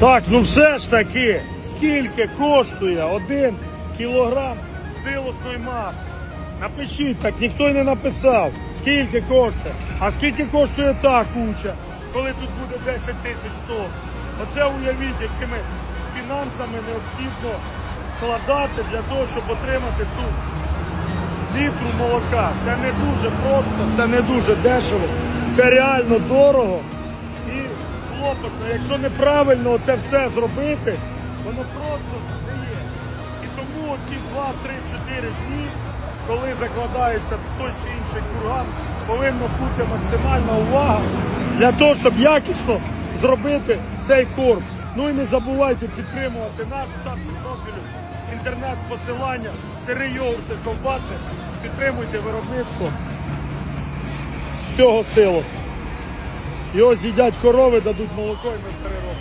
Так, ну все ж таки, скільки коштує один кілограм силосної маси? Напишіть так, ніхто й не написав. Скільки коштує? А скільки коштує та куча, коли тут буде 10 тисяч тонн? Оце уявіть, якими фінансами необхідно вкладати для того, щоб отримати ту літру молока. Це не дуже просто, це не дуже дешево, це реально дорого хлопотно. Якщо неправильно це все зробити, воно просто не є. І тому ці 2, 3, 4 дні, коли закладається той чи інший курган, повинна бути максимальна увага для того, щоб якісно зробити цей корм. Ну і не забувайте підтримувати наш штат профілю, інтернет-посилання, сири, йогурти, ковбаси. Підтримуйте виробництво з цього силоса. Його з'їдять корови, дадуть молоко і ми переробимо.